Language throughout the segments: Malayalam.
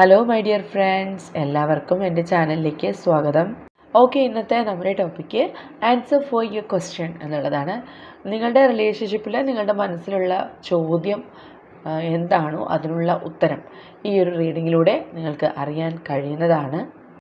ഹലോ മൈ ഡിയർ ഫ്രണ്ട്സ് എല്ലാവർക്കും എന്റെ ചാനലിലേക്ക് സ്വാഗതം. ഓക്കെ ഇന്നത്തെ നമ്മുടെ topic answer for your question എന്നുള്ളതാണ്. നിങ്ങളുടെ റിലേഷൻഷിപ്പിൽ നിങ്ങളുടെ മനസ്സിലുള്ള ചോദ്യം എന്താണോ അതിനുള്ള ഉത്തരം ഈ ഒരു റീഡിങ്ങിലൂടെ നിങ്ങൾക്ക് അറിയാൻ കഴിയുന്നതാണ്.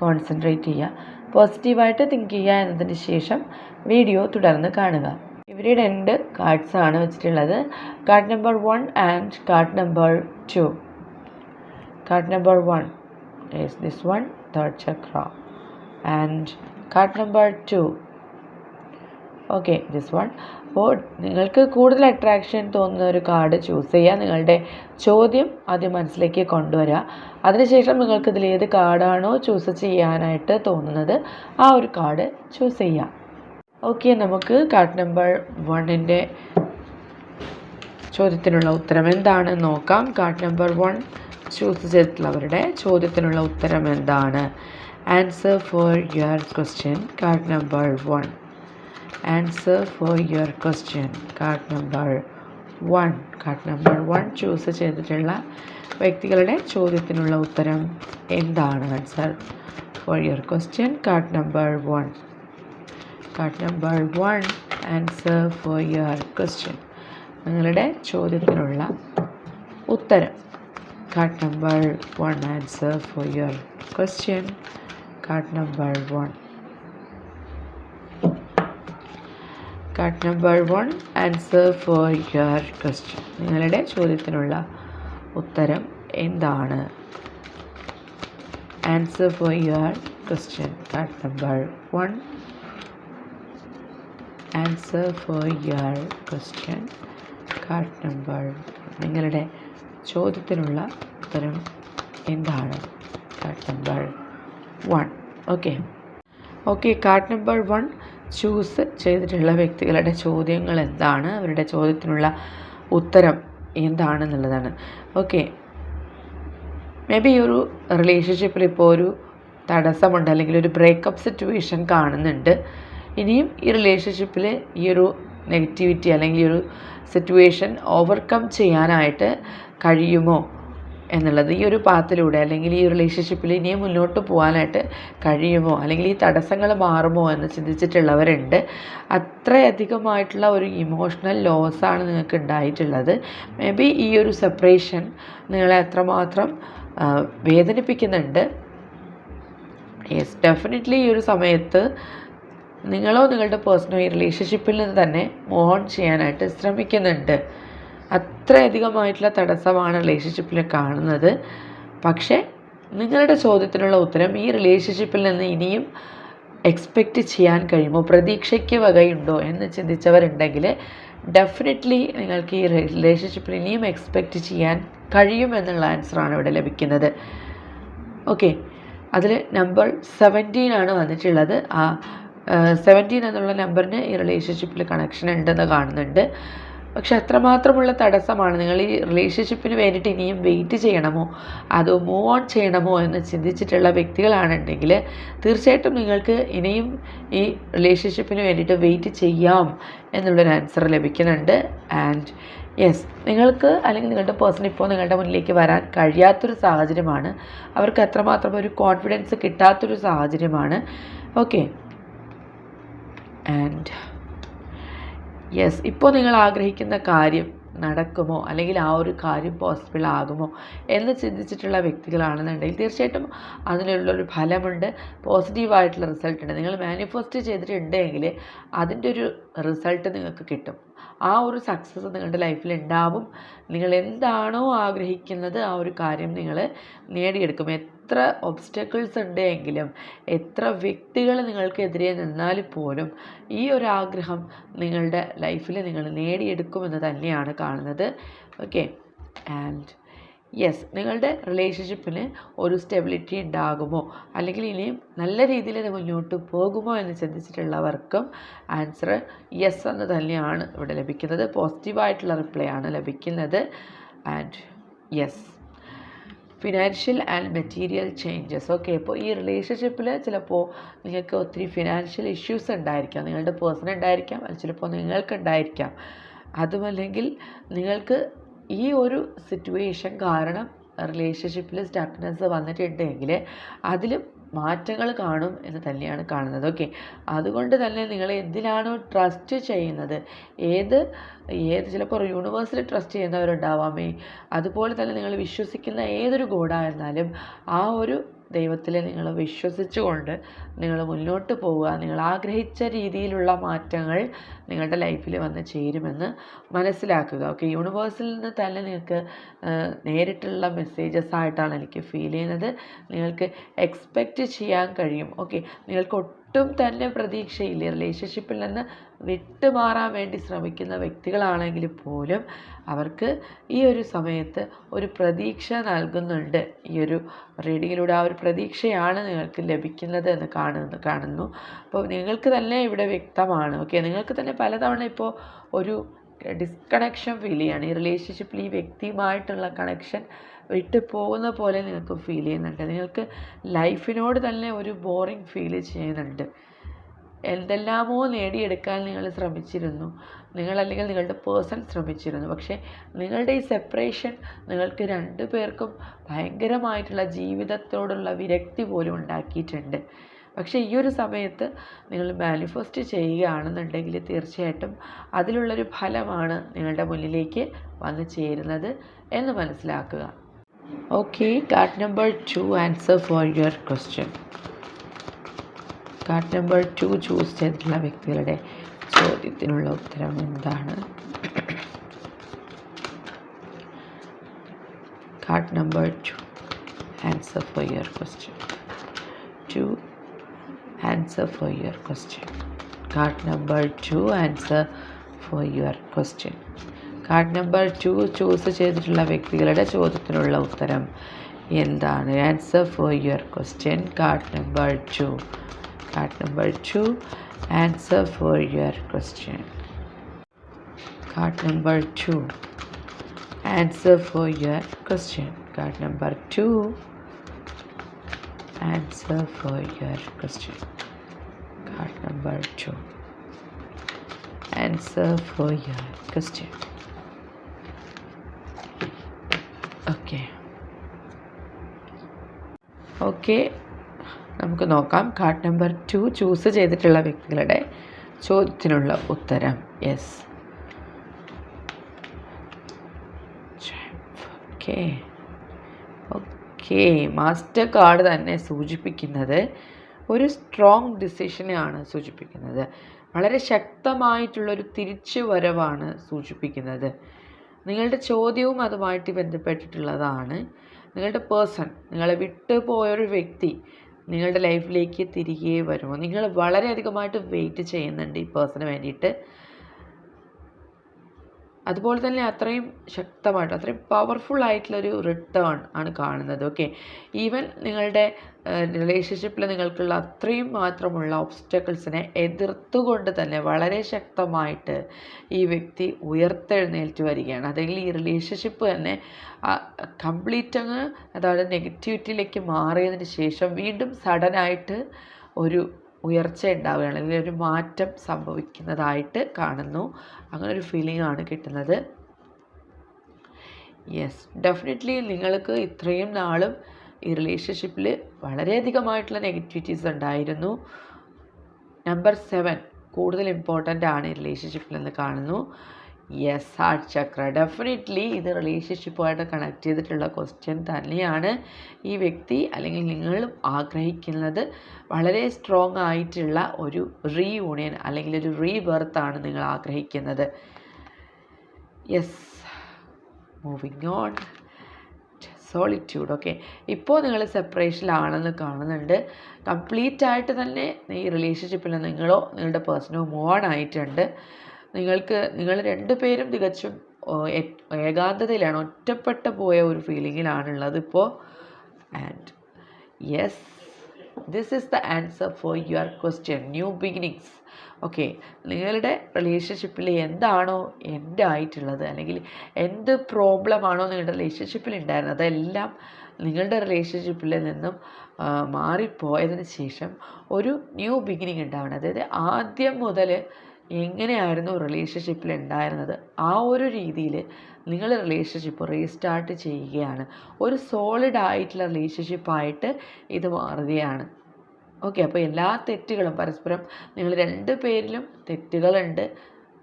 കോൺസെൻട്രേറ്റ് ചെയ്യുക. പോസിറ്റീവായിട്ട് തിങ്ക് ചെയ്യുക എന്നതിന് ശേഷം വീഡിയോ തുടർന്ന് കാണുക. ഇവരുടെ രണ്ട് കാർഡ്സാണ് വെച്ചിട്ടുള്ളത്. Card number one and card number two card number one is this one third chakra and card number two okay this one അപ്പോൾ നിങ്ങൾക്ക് കൂടുതൽ അട്രാക്ഷൻ തോന്നുന്ന ഒരു കാർഡ് ചൂസ് ചെയ്യുക നിങ്ങളുടെ ചോദ്യം ആദ്യം മനസ്സിലേക്ക് കൊണ്ടുവരിക അതിനുശേഷം നിങ്ങൾക്ക് ഇതിൽ ഏത് കാർഡാണോ ചൂസ് ചെയ്യാനായിട്ട് തോന്നുന്നത് ആ ഒരു കാർഡ് ചൂസ് ചെയ്യാം. ഓക്കെ നമുക്ക് കാർഡ് നമ്പർ വണ്ണിന്റെ ചോദ്യത്തിനുള്ള ഉത്തരം എന്താണെന്ന് നോക്കാം. കാർഡ് നമ്പർ വൺ ചൂസ് ചെയ്തിട്ടുള്ളവരുടെ ചോദ്യത്തിനുള്ള ഉത്തരം എന്താണ്? Answer for your question card number one answer for your question card number one card number one choose ചെയ്തിട്ടുള്ള വ്യക്തികളുടെ ചോദ്യത്തിനുള്ള ഉത്തരം എന്താണ് answer for your question card number one card number one answer for your question നിങ്ങളുടെ ചോദ്യത്തിനുള്ള ഉത്തരം. Card number one answer for your question card number one card number one answer for your question നിങ്ങളുടെ ചോദ്യത്തിനുള്ള ഉത്തരം എന്താണ്? Answer for your question card number one answer for your question card number നിങ്ങളുടെ ചോദ്യത്തിനുള്ള ഉത്തരം എന്താണ്? Card number one okay okay card number one choose ചെയ്തിട്ടുള്ള വ്യക്തികളുടെ ചോദ്യങ്ങൾ എന്താണ്? അവരുടെ ചോദ്യത്തിനുള്ള ഉത്തരം എന്താണെന്നുള്ളതാണ്. ഓക്കെ മേ ബി ഒരു റിലേഷൻഷിപ്പിൽ ഇപ്പോൾ ഒരു തടസ്സമുണ്ട് അല്ലെങ്കിൽ ഒരു ബ്രേക്കപ്പ് സിറ്റുവേഷൻ കാണുന്നുണ്ട്. ഇനിയും ഈ റിലേഷൻഷിപ്പിൽ ഈ ഒരു നെഗറ്റിവിറ്റി അല്ലെങ്കിൽ ഈ ഒരു സിറ്റുവേഷൻ ഓവർകം ചെയ്യാനായിട്ട് കഴിയുമോ? എന്നുള്ളത് ഈ ഒരു പാത്തിലൂടെ അല്ലെങ്കിൽ ഈ റിലേഷൻഷിപ്പിൽ ഇനിയും മുന്നോട്ട് പോകാനായിട്ട് കഴിയുമോ? അല്ലെങ്കിൽ ഈ തടസ്സങ്ങൾ മാറുമോ എന്ന് ചിന്തിച്ചിട്ടുള്ളവരുണ്ട്. അത്രയധികമായിട്ടുള്ള ഒരു ഇമോഷണൽ ലോസാണ് നിങ്ങൾക്ക് ഉണ്ടായിട്ടുള്ളത്. മേ ബി ഈ ഒരു സെപ്പറേഷൻ നിങ്ങളെ അത്രമാത്രം വേദനിപ്പിക്കുന്നുണ്ട്. യെസ് ഡെഫിനറ്റ്ലി ഈ ഒരു സമയത്ത് നിങ്ങളോ നിങ്ങളുടെ പേഴ്സണൽ റിലേഷൻഷിപ്പിൽ നിന്ന് തന്നെ മോൺ ചെയ്യാനായിട്ട് ശ്രമിക്കുന്നുണ്ട്. അത്രയധികമായിട്ടുള്ള തടസ്സമാണ് റിലേഷൻഷിപ്പിൽ കാണുന്നത്. പക്ഷേ നിങ്ങളുടെ ചോദ്യത്തിനുള്ള ഉത്തരം ഈ റിലേഷൻഷിപ്പിൽ നിന്ന് ഇനിയും എക്സ്പെക്റ്റ് ചെയ്യാൻ കഴിയുമോ? പ്രതീക്ഷയ്ക്ക് വകയുണ്ടോ എന്ന് ചിന്തിച്ചവരുണ്ടെങ്കിൽ ഡെഫിനറ്റ്ലി നിങ്ങൾക്ക് ഈ റിലേഷൻഷിപ്പിൽ ഇനിയും എക്സ്പെക്റ്റ് ചെയ്യാൻ കഴിയുമെന്നുള്ള ആൻസറാണ് ഇവിടെ ലഭിക്കുന്നത്. ഓക്കെ അതിൽ നമ്പർ സെവന്റീൻ ആണ് വന്നിട്ടുള്ളത്. ആ സെവന്റീൻ എന്നുള്ള നമ്പറിന് ഈ റിലേഷൻഷിപ്പിൽ കണക്ഷൻ ഉണ്ടെന്ന് കാണുന്നുണ്ട്. പക്ഷെ അത്രമാത്രമുള്ള തടസ്സമാണ്. നിങ്ങൾ ഈ റിലേഷൻഷിപ്പിന് വേണ്ടിയിട്ട് ഇനിയും വെയിറ്റ് ചെയ്യണമോ? അതോ മൂവ് ഓൺ ചെയ്യണമോ എന്ന് ചിന്തിച്ചിട്ടുള്ള വ്യക്തികളാണെന്നുണ്ടെങ്കിൽ തീർച്ചയായിട്ടും നിങ്ങൾക്ക് ഇനിയും ഈ റിലേഷൻഷിപ്പിന് വേണ്ടിയിട്ട് വെയിറ്റ് ചെയ്യാം എന്നുള്ളൊരു ആൻസർ ലഭിക്കുന്നുണ്ട്. ആൻഡ് യെസ് നിങ്ങൾക്ക് അല്ലെങ്കിൽ നിങ്ങളുടെ പേഴ്സൺ ഇപ്പോൾ നിങ്ങളുടെ മുന്നിലേക്ക് വരാൻ കഴിയാത്തൊരു സാഹചര്യമാണ്. അവർക്ക് അത്രമാത്രം ഒരു കോൺഫിഡൻസ് കിട്ടാത്തൊരു സാഹചര്യമാണ്. ഓക്കെ ആൻഡ് യെസ് ഇപ്പോൾ നിങ്ങൾ ആഗ്രഹിക്കുന്ന കാര്യം നടക്കുമോ? അല്ലെങ്കിൽ ആ ഒരു കാര്യം പോസിബിൾ ആകുമോ? എന്ന് ചിന്തിച്ചിട്ടുള്ള വ്യക്തികളാണെന്നുണ്ടെങ്കിൽ തീർച്ചയായിട്ടും അതിനുള്ളൊരു ഫലമുണ്ട്. പോസിറ്റീവായിട്ടുള്ള റിസൾട്ടുണ്ട് നിങ്ങൾ മാനിഫെസ്റ്റ് ചെയ്തിട്ടുണ്ടെങ്കിൽ അതിന്റെ ഒരു റിസൾട്ട് നിങ്ങൾക്ക് കിട്ടും. ആ ഒരു സക്സസ് നിങ്ങളുടെ ലൈഫിൽ ഉണ്ടാവും നിങ്ങൾ എന്താണോ ആഗ്രഹിക്കുന്നത് ആ ഒരു കാര്യം നിങ്ങൾ നേടിയെടുക്കും. എത്ര ഒബ്സ്റ്റക്കിൾസ് ഉണ്ടെങ്കിലും എത്ര വ്യക്തികൾ നിങ്ങൾക്കെതിരെ നിന്നാൽ പോലും ഈ ഒരു ആഗ്രഹം നിങ്ങളുടെ ലൈഫിൽ നിങ്ങൾ നേടിയെടുക്കുമെന്ന് തന്നെയാണ് കാണുന്നത്. ഓക്കെ ആൻഡ് യെസ് നിങ്ങളുടെ റിലേഷൻഷിപ്പിന് ഒരു സ്റ്റെബിലിറ്റി ഉണ്ടാകുമോ? അല്ലെങ്കിൽ ഇനിയും നല്ല രീതിയിൽ ഇത് മുന്നോട്ട് പോകുമോ എന്ന് ചിന്തിച്ചിട്ടുള്ളവർക്കും ആൻസർ യെസ് എന്ന് തന്നെയാണ് ഇവിടെ ലഭിക്കുന്നത്. പോസിറ്റീവായിട്ടുള്ള റിപ്ലൈ ആണ് ലഭിക്കുന്നത്. And yes financial and material changes okay ഇപ്പോൾ ഈ റിലേഷൻഷിപ്പിൽ ചിലപ്പോൾ നിങ്ങൾക്ക് ഒത്തിരി ഫിനാൻഷ്യൽ ഇഷ്യൂസ് ഉണ്ടായിരിക്കാം. നിങ്ങളുടെ പേഴ്സൺ ഉണ്ടായിരിക്കാം. അത് ചിലപ്പോൾ നിങ്ങൾക്ക് ഉണ്ടായിരിക്കാം അതുമല്ലെങ്കിൽ നിങ്ങൾക്ക് ഈ ഒരു സിറ്റുവേഷൻ കാരണം റിലേഷൻഷിപ്പിൽ സ്റ്റക്നെസ് വന്നിട്ടുണ്ടെങ്കിൽ അതിൽ മാറ്റങ്ങൾ കാണും എന്ന് തന്നെയാണ് കാണുന്നത്. ഓക്കെ അതുകൊണ്ട് തന്നെ നിങ്ങൾ എന്തിനാണോ ട്രസ്റ്റ് ചെയ്യുന്നത്? ഏത് ഏത് ചിലപ്പോൾ യൂണിവേഴ്സിൽ ട്രസ്റ്റ് ചെയ്യുന്നവരുണ്ടാവാമേ അതുപോലെ തന്നെ നിങ്ങൾ വിശ്വസിക്കുന്ന ഏതൊരു ഗോഡായിരുന്നാലും ആ ഒരു ദൈവത്തിൽ നിങ്ങൾ വിശ്വസിച്ചുകൊണ്ട് നിങ്ങൾ മുന്നോട്ട് പോവുക. നിങ്ങൾ ആഗ്രഹിച്ച രീതിയിലുള്ള മാറ്റങ്ങൾ നിങ്ങളുടെ ലൈഫിൽ വന്ന് ചേരുമെന്ന് മനസ്സിലാക്കുക. ഓക്കെ യൂണിവേഴ്സിൽ നിന്ന് തന്നെ നിങ്ങൾക്ക് നേരിട്ടുള്ള മെസ്സേജസ് ആയിട്ടാണ് എനിക്ക് ഫീൽ ചെയ്യുന്നത്. നിങ്ങൾക്ക് എക്സ്പെക്റ്റ് ചെയ്യാൻ കഴിയും. ഓക്കെ നിങ്ങൾക്ക് ഒട്ടും തന്നെ പ്രതീക്ഷയില്ല. റിലേഷൻഷിപ്പിൽ നിന്ന് വിട്ടുമാറാൻ വേണ്ടി ശ്രമിക്കുന്ന വ്യക്തികളാണെങ്കിൽ പോലും അവർക്ക് ഈ ഒരു സമയത്ത് ഒരു പ്രതീക്ഷ നൽകുന്നുണ്ട്. ഈ ഒരു റീഡിങ്ങിലൂടെ ആ ഒരു പ്രതീക്ഷയാണ് നിങ്ങൾക്ക് ലഭിക്കുന്നത് എന്ന് കാണുന്നു കാണുന്നു. അപ്പോൾ നിങ്ങൾക്ക് തന്നെ ഇവിടെ വ്യക്തമാണ്. ഓക്കെ നിങ്ങൾക്ക് തന്നെ പലതവണ ഇപ്പോൾ ഒരു ഡിസ്കണക്ഷൻ ഫീൽ ചെയ്യാണ്. ഈ റിലേഷൻഷിപ്പിൽ ഈ വ്യക്തിയുമായിട്ടുള്ള കണക്ഷൻ വിട്ട് പോകുന്ന പോലെ നിങ്ങൾക്ക് ഫീൽ ചെയ്യുന്നുണ്ട്. നിങ്ങൾക്ക് ലൈഫിനോട് തന്നെ ഒരു ബോറിങ് ഫീൽ ചെയ്യുന്നുണ്ട്. എന്തെല്ലാമോ നേടിയെടുക്കാൻ നിങ്ങൾ ശ്രമിച്ചിരുന്നു. നിങ്ങൾ അല്ലെങ്കിൽ നിങ്ങളുടെ പേഴ്സൺ ശ്രമിച്ചിരുന്നു. പക്ഷേ നിങ്ങളുടെ ഈ സെപ്പറേഷൻ നിങ്ങൾക്ക് രണ്ടു പേർക്കും ഭയങ്കരമായിട്ടുള്ള ജീവിതത്തോടുള്ള വിരക്തി പോലും ഉണ്ടാക്കിയിട്ടുണ്ട്. പക്ഷേ ഈ ഒരു സമയത്ത് നിങ്ങൾ മാനിഫെസ്റ്റ് ചെയ്യുകയാണെന്നുണ്ടെങ്കിൽ തീർച്ചയായിട്ടും അതിലുള്ളൊരു ഫലമാണ് നിങ്ങളുടെ മുന്നിലേക്ക് വന്നു ചേരുന്നത് എന്ന് മനസ്സിലാക്കുക. Okay card number two answer for your question card number two choose ചെയ്തിട്ടുള്ള വ്യക്തികളുടെ ചോദ്യത്തിനുള്ള ഉത്തരം എന്താണ്? Card number two answer for your question two answer for your question card number two answer for your question card number two choose ചെയ്തിട്ടുള്ള വ്യക്തികളുടെ ചോദ്യത്തിനുള്ള ഉത്തരം എന്താണ്? Answer for your question card number two card number two answer for your question card number two answer for your question card number two answer for your question. Card number two. Answer for your question. okay. Okay നമുക്ക് നോക്കാം. കാർഡ് നമ്പർ ടു ചൂസ് ചെയ്തിട്ടുള്ള വ്യക്തികളുടെ ചോദ്യത്തിനുള്ള ഉത്തരം. Yes okay okay master card തന്നെ സൂചിപ്പിക്കുന്നത് ഒരു സ്ട്രോങ് ഡിസിഷനെയാണ് സൂചിപ്പിക്കുന്നത്. വളരെ ശക്തമായിട്ടുള്ളൊരു തിരിച്ചു വരവാണ് സൂചിപ്പിക്കുന്നത്. നിങ്ങളുടെ ചോദ്യവും അതുമായിട്ട് ബന്ധപ്പെട്ടിട്ടുള്ളതാണ്. നിങ്ങളുടെ പേഴ്സൺ നിങ്ങളെ വിട്ടുപോയൊരു വ്യക്തി നിങ്ങളുടെ ലൈഫിലേക്ക് തിരികെ വരുമോ? നിങ്ങൾ വളരെയധികമായിട്ട് വെയിറ്റ് ചെയ്യുന്നുണ്ട് ഈ പേഴ്സണ് വേണ്ടിയിട്ട്. അതുപോലെ തന്നെ അത്രയും ശക്തമായിട്ട് അത്രയും പവർഫുൾ ആയിട്ടുള്ളൊരു റിട്ടേൺ ആണ് കാണുന്നത്. ഓക്കെ ഈവൻ നിങ്ങളുടെ റിലേഷൻഷിപ്പിൽ നിങ്ങൾക്കുള്ള അത്രയും മാത്രമുള്ള ഒബ്സ്റ്റക്കിൾസിനെ എതിർത്തുകൊണ്ട് തന്നെ വളരെ ശക്തമായിട്ട് ഈ വ്യക്തി ഉയർത്തെഴുന്നേൽറ്റ് വരികയാണ്. അതെങ്കിൽ ഈ റിലേഷൻഷിപ്പ് തന്നെ കംപ്ലീറ്റ് അങ്ങ് അതായത് നെഗറ്റിവിറ്റിയിലേക്ക് മാറിയതിന് ശേഷം വീണ്ടും സഡനായിട്ട് ഒരു ഉയർച്ച ഉണ്ടാവുകയാണ്. അല്ലെങ്കിൽ ഒരു മാറ്റം സംഭവിക്കുന്നതായിട്ട് കാണുന്നു. അങ്ങനെ ഒരു ഫീലിംഗ് ആണ് കിട്ടുന്നത്. യെസ് ഡെഫിനറ്റ്ലി നിങ്ങൾക്ക് ഇത്രയും നാളും ഈ റിലേഷൻഷിപ്പിൽ വളരെയധികമായിട്ടുള്ള നെഗറ്റിവിറ്റീസ് ഉണ്ടായിരുന്നു. നമ്പർ സെവൻ കൂടുതൽ ഇമ്പോർട്ടന്റ് ആണ് ഈ റിലേഷൻഷിപ്പിൽ എന്ന് കാണുന്നു. യെസ് ഹാർട്ട് ചക്ര ഡെഫിനറ്റ്ലി ഇത് റിലേഷൻഷിപ്പുമായിട്ട് കണക്ട് ചെയ്തിട്ടുള്ള ക്വസ്റ്റ്യൻ തന്നെയാണ് ഈ വ്യക്തി അല്ലെങ്കിൽ നിങ്ങൾ ആഗ്രഹിക്കുന്നത്. വളരെ സ്ട്രോങ് ആയിട്ടുള്ള ഒരു റീയൂണിയൻ അല്ലെങ്കിൽ ഒരു റീബർത്താണ് നിങ്ങൾ ആഗ്രഹിക്കുന്നത്. Yes moving on solitude okay ഇപ്പോൾ നിങ്ങൾ സെപ്പറേഷനിലാണെന്ന് കാണുന്നുണ്ട്. കംപ്ലീറ്റ് ആയിട്ട് തന്നെ ഈ റിലേഷൻഷിപ്പിൽ നിങ്ങളോ നിങ്ങളുടെ പേഴ്സണോ മൂവ് ഓൺ ആയിട്ടുണ്ട്. നിങ്ങൾക്ക് നിങ്ങൾ രണ്ടുപേരും തികച്ചും ഓ, എ- ഏകാന്തതയിലാണ് ഒറ്റപ്പെട്ടു പോയ ഒരു ഫീലിങ്ങിലാണുള്ളത് ഇപ്പോൾ and yes this is the answer for your question new beginnings okay നിങ്ങളുടെ റിലേഷൻഷിപ്പിൽ എന്താണോ എന്റെ ആയിട്ടുള്ളത് അല്ലെങ്കിൽ എന്ത് പ്രോബ്ലമാണോ നിങ്ങളുടെ റിലേഷൻഷിപ്പിൽ ഉണ്ടായിരുന്നത് അതെല്ലാം നിങ്ങളുടെ റിലേഷൻഷിപ്പിൽ നിന്നും മാറിപ്പോയതിന് ശേഷം ഒരു ന്യൂ ബിഗിനിങ് ഉണ്ടാവണം. അതായത് ആദ്യം മുതൽ എങ്ങനെയായിരുന്നു റിലേഷൻഷിപ്പിൽ ഉണ്ടായിരുന്നത്? ആ ഒരു രീതിയിൽ നിങ്ങൾ റിലേഷൻഷിപ്പ് റീസ്റ്റാർട്ട് ചെയ്യുകയാണ്. ഒരു സോളിഡ് ആയിട്ടുള്ള റിലേഷൻഷിപ്പായിട്ട് ഇത് മാറുകയാണ്. ഓക്കെ അപ്പോൾ എല്ലാ തെറ്റുകളും പരസ്പരം നിങ്ങൾ രണ്ട് പേരിലും തെറ്റുകളുണ്ട്.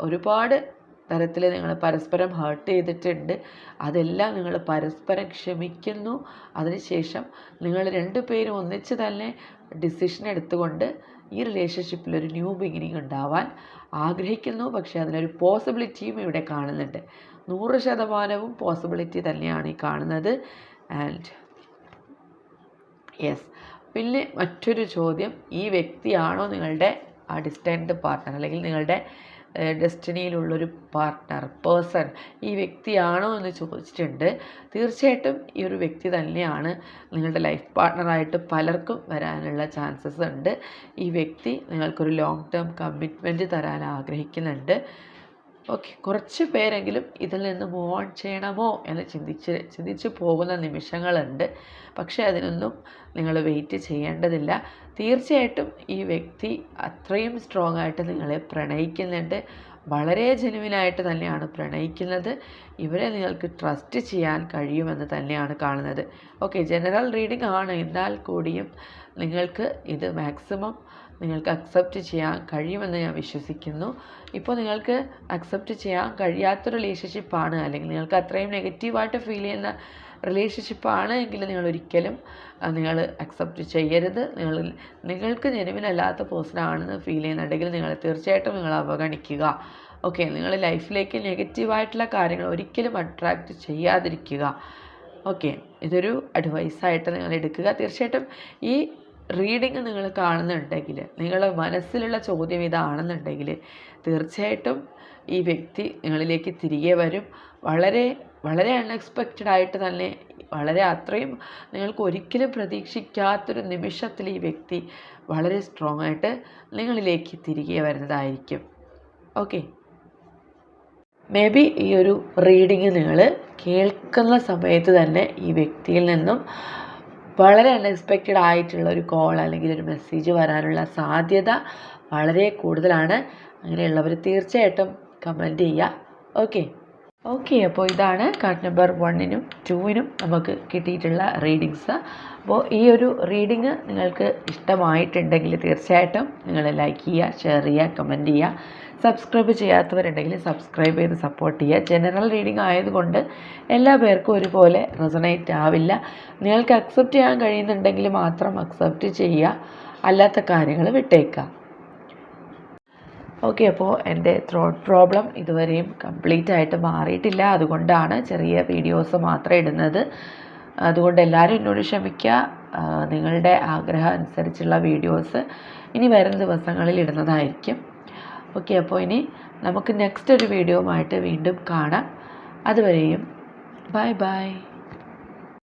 ഒരുപാട് തരത്തിൽ നിങ്ങൾ പരസ്പരം ഹേർട്ട് ചെയ്തിട്ടുണ്ട്. അതെല്ലാം നിങ്ങൾ പരസ്പരം ക്ഷമിക്കുന്നു. അതിനുശേഷം നിങ്ങൾ രണ്ടു പേരും ഒന്നിച്ച് തന്നെ ഡിസിഷൻ എടുത്തുകൊണ്ട് ഈ റിലേഷൻഷിപ്പിൽ ഒരു ന്യൂ ബിഗിനിങ് ഉണ്ടാവാൻ ആഗ്രഹിക്കുന്നു. പക്ഷേ അതിനൊരു പോസിബിലിറ്റിയും ഇവിടെ കാണുന്നുണ്ട്. നൂറ് ശതമാനവും പോസിബിലിറ്റി തന്നെയാണ് ഈ കാണുന്നത്. ആൻഡ് യെസ് പിന്നെ മറ്റൊരു ചോദ്യം ഈ വ്യക്തിയാണോ നിങ്ങളുടെ ആ ഡിസ്റ്റന്റ് പാർട്ട്ണർ അല്ലെങ്കിൽ നിങ്ങളുടെ ഡെസ്റ്റിനിയിലുള്ളൊരു പാർട്ട്ണർ പേഴ്സൺ ഈ വ്യക്തിയാണോ എന്ന് ചോദിച്ചിട്ടുണ്ട്. തീർച്ചയായിട്ടും ഈ ഒരു വ്യക്തി തന്നെയാണ് നിങ്ങളുടെ ലൈഫ് പാർട്ട്ണറായിട്ട് പലർക്കും വരാനുള്ള ചാൻസസ് ഉണ്ട്. ഈ വ്യക്തി നിങ്ങൾക്കൊരു ലോങ് ടേം കമ്മിറ്റ്മെന്റ് തരാൻ ആഗ്രഹിക്കുന്നുണ്ട്. ഓക്കെ കുറച്ച് പേരെങ്കിലും ഇതിൽ നിന്ന് മൂവ് ഓൺ ചെയ്യണമോ എന്ന് ചിന്തിച്ച് ചിന്തിച്ച് പോകുന്ന നിമിഷങ്ങളുണ്ട്. പക്ഷേ അതിനൊന്നും നിങ്ങൾ വെയിറ്റ് ചെയ്യേണ്ടതില്ല. തീർച്ചയായിട്ടും ഈ വ്യക്തി അത്രയും സ്ട്രോങ് ആയിട്ട് നിങ്ങളെ പ്രണയിക്കുന്നുണ്ട്. വളരെ ജെനുവിനായിട്ട് തന്നെയാണ് പ്രണയിക്കുന്നത്. ഇവരെ നിങ്ങൾക്ക് ട്രസ്റ്റ് ചെയ്യാൻ കഴിയുമെന്ന് തന്നെയാണ് കാണുന്നത്. ഓക്കെ ജനറൽ റീഡിംഗ് ആണ്. എന്നാൽ കൂടിയും നിങ്ങൾക്ക് ഇത് മാക്സിമം നിങ്ങൾക്ക് അക്സെപ്റ്റ് ചെയ്യാൻ കഴിയുമെന്ന് ഞാൻ വിശ്വസിക്കുന്നു. ഇപ്പോൾ നിങ്ങൾക്ക് അക്സെപ്റ്റ് ചെയ്യാൻ കഴിയാത്ത റിലേഷൻഷിപ്പാണ് അല്ലെങ്കിൽ നിങ്ങൾക്ക് അത്രയും നെഗറ്റീവായിട്ട് ഫീൽ ചെയ്യുന്ന റിലേഷൻഷിപ്പാണ് എങ്കിൽ നിങ്ങൾ ഒരിക്കലും നിങ്ങൾ അക്സെപ്റ്റ് ചെയ്യരുത്. നിങ്ങൾ നിങ്ങൾക്ക് ജെനുവിനല്ലാത്ത പേഴ്സൺ ആണെന്ന് ഫീൽ ചെയ്യുന്നുണ്ടെങ്കിൽ നിങ്ങൾ തീർച്ചയായിട്ടും നിങ്ങൾ അവഗണിക്കുക. ഓക്കെ നിങ്ങൾ ലൈഫിലേക്ക് നെഗറ്റീവായിട്ടുള്ള കാര്യങ്ങൾ ഒരിക്കലും അട്രാക്റ്റ് ചെയ്യാതിരിക്കുക. ഓക്കെ ഇതൊരു അഡ്വൈസായിട്ട് നിങ്ങൾ എടുക്കുക. തീർച്ചയായിട്ടും ഈ റീഡിങ് നിങ്ങൾ കാണുന്നുണ്ടെങ്കിൽ നിങ്ങളുടെ മനസ്സിലുള്ള ചോദ്യം ഇതാണെന്നുണ്ടെങ്കിൽ തീർച്ചയായിട്ടും ഈ വ്യക്തി നിങ്ങളിലേക്ക് തിരികെ വരും. വളരെ വളരെ അൺഎക്സ്പെക്റ്റഡ് ആയിട്ട് തന്നെ വളരെ അത്രയും നിങ്ങൾക്ക് ഒരിക്കലും പ്രതീക്ഷിക്കാത്തൊരു നിമിഷത്തിൽ ഈ വ്യക്തി വളരെ സ്ട്രോങ് ആയിട്ട് നിങ്ങളിലേക്ക് തിരികെ വരുന്നതായിരിക്കും. ഓക്കെ മേ ബി ഈ ഒരു റീഡിങ് നിങ്ങൾ കേൾക്കുന്ന സമയത്ത് തന്നെ ഈ വ്യക്തിയിൽ നിന്നും വളരെ അൺഎക്സ്പെക്റ്റഡ് ആയിട്ടുള്ള ഒരു കോൾ അല്ലെങ്കിൽ ഒരു മെസ്സേജ് വരാനുള്ള സാധ്യത വളരെ കൂടുതലാണ്. അങ്ങനെയുള്ളവർ തീർച്ചയായിട്ടും കമന്റ് ചെയ്യുക. ഓക്കെ ഓക്കെ അപ്പോൾ ഇതാണ് കാർഡ് നമ്പർ വണ്ണിനും ടൂവിനും നമുക്ക് കിട്ടിയിട്ടുള്ള റീഡിങ്സ് അപ്പോൾ ഈ ഒരു റീഡിങ് നിങ്ങൾക്ക് ഇഷ്ടമായിട്ടുണ്ടെങ്കിൽ തീർച്ചയായിട്ടും നിങ്ങൾ ലൈക്ക് ചെയ്യുക ഷെയർ ചെയ്യുക കമന്റ് ചെയ്യുക. സബ്സ്ക്രൈബ് ചെയ്യാത്തവരുണ്ടെങ്കിൽ സബ്സ്ക്രൈബ് ചെയ്ത് സപ്പോർട്ട് ചെയ്യുക. ജനറൽ റീഡിംഗ് ആയതുകൊണ്ട് എല്ലാ പേർക്കും ഒരുപോലെ റെസണേറ്റ് ആവില്ല. നിങ്ങൾക്ക് അക്സെപ്റ്റ് ചെയ്യാൻ കഴിയുന്നുണ്ടെങ്കിൽ മാത്രം അക്സെപ്റ്റ് ചെയ്യുക. അല്ലാത്ത കാര്യങ്ങൾ വിട്ടേക്കുക. ഓക്കെ അപ്പോൾ എന്റെ ത്രോട്ട് പ്രോബ്ലം ഇതുവരെയും കംപ്ലീറ്റ് ആയിട്ട് മാറിയിട്ടില്ല. അതുകൊണ്ടാണ് ചെറിയ വീഡിയോസ് മാത്രം ഇടുന്നത്. അതുകൊണ്ട് എല്ലാവരും എന്നോട് ക്ഷമിക്കുക. നിങ്ങളുടെ ആഗ്രഹം അനുസരിച്ചുള്ള വീഡിയോസ് ഇനി വരുന്ന ദിവസങ്ങളിൽ ഇടുന്നതായിരിക്കും. ഓക്കെ അപ്പോൾ ഇനി നമുക്ക് നെക്സ്റ്റ് ഒരു വീഡിയോ ആയിട്ട് വീണ്ടും കാണാം. അതുവരെയും ബൈ ബൈ